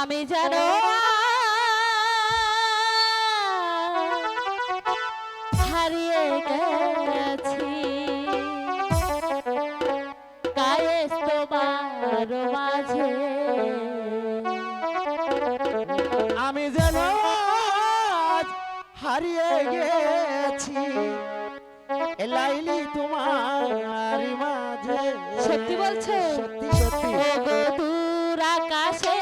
আমি যেন হারিয়ে গেছি। কায়েস তোমার মাঝে। আমি যেন হারিয়ে গেছি। লাইলি তোমার মাঝে। সত্যি বলছো? সত্যি সত্যি। দূর আকাশে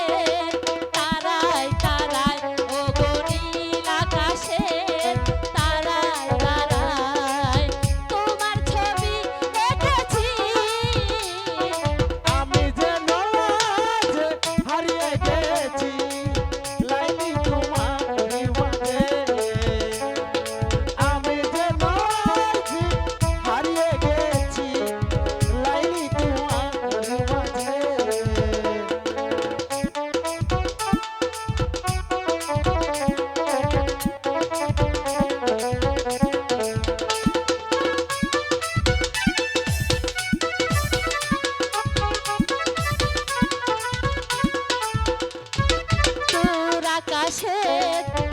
আকাশে